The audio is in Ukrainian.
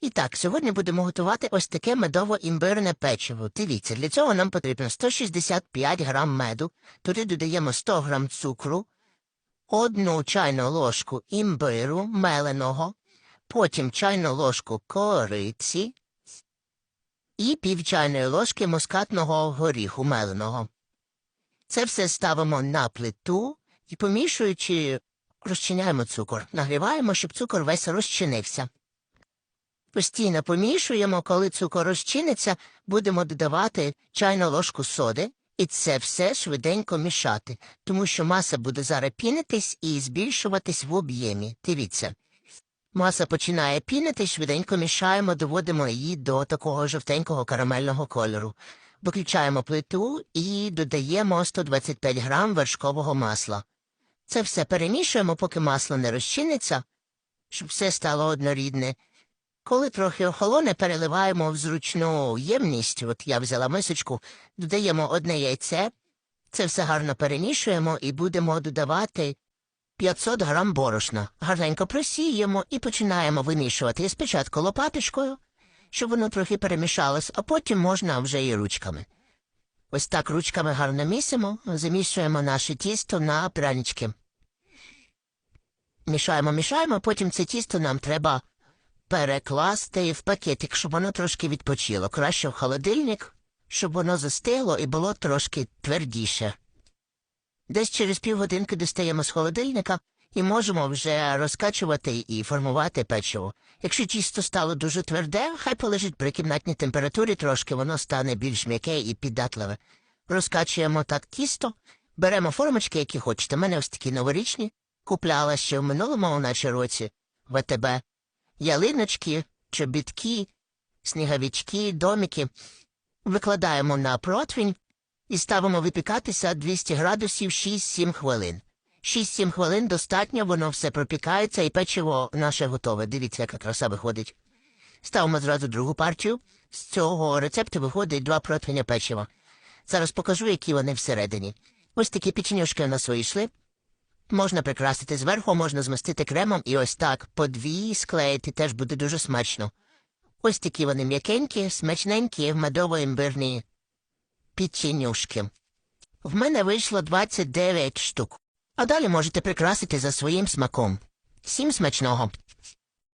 І так, сьогодні будемо готувати ось таке медово-імбирне печиво. Дивіться, для цього нам потрібно 165 грам меду, туди додаємо 100 грам цукру, одну чайну ложку імбиру меленого, потім чайну ложку кориці і пів чайної ложки мускатного горіху меленого. Це все ставимо на плиту і, помішуючи, розчиняємо цукор. Нагріваємо, щоб цукор весь розчинився. Постійно помішуємо, коли цукор розчиниться, будемо додавати чайну ложку соди, і це все швиденько мішати, тому що маса буде зараз пінитись і збільшуватись в об'ємі. Дивіться. Маса починає пінитись, швиденько мішаємо, доводимо її до такого жовтенького карамельного кольору. Виключаємо плиту і додаємо 125 грам вершкового масла. Це все перемішуємо, поки масло не розчиниться, щоб все стало однорідне. Коли трохи охолоне, переливаємо в зручну ємність, от я взяла мисочку, додаємо одне яйце, це все гарно перемішуємо і будемо додавати 500 грам борошна. Гарненько просіємо і починаємо вимішувати спочатку лопаточкою, щоб воно трохи перемішалось, а потім можна вже і ручками. Ось так ручками гарно місимо, замішуємо наше тісто на прянички. Мішаємо, мішаємо, потім це тісто нам треба перекласти в пакетик, щоб воно трошки відпочило. Краще в холодильник, щоб воно застигло і було трошки твердіше. Десь через півгодинки достаємо з холодильника і можемо вже розкачувати і формувати печиво. Якщо тісто стало дуже тверде, хай полежить при кімнатній температурі трошки, воно стане більш м'яке і піддатливе. Розкачуємо так тісто, беремо формочки, які хочете. У мене ось такі новорічні. Купляла ще в минулому, наче році, ВТБ. Ялиночки, чобітки, сніговички, домики. Викладаємо на противень і ставимо випікатися 200 градусів 6-7 хвилин. 6-7 хвилин достатньо, воно все пропікається і печиво наше готове. Дивіться, яка краса виходить. Ставимо зразу другу партію. З цього рецепту виходить два противня печива. Зараз покажу, які вони всередині. Ось такі печенюшки у нас вийшли. Можна прикрасити зверху, можна змастити кремом і ось так по дві склеїти теж буде дуже смачно. Ось такі вони м'якенькі, смачненькі, медово-імбирні печенюшки. В мене вийшло 29 штук. А далі можете прикрасити за своїм смаком. Всім смачного!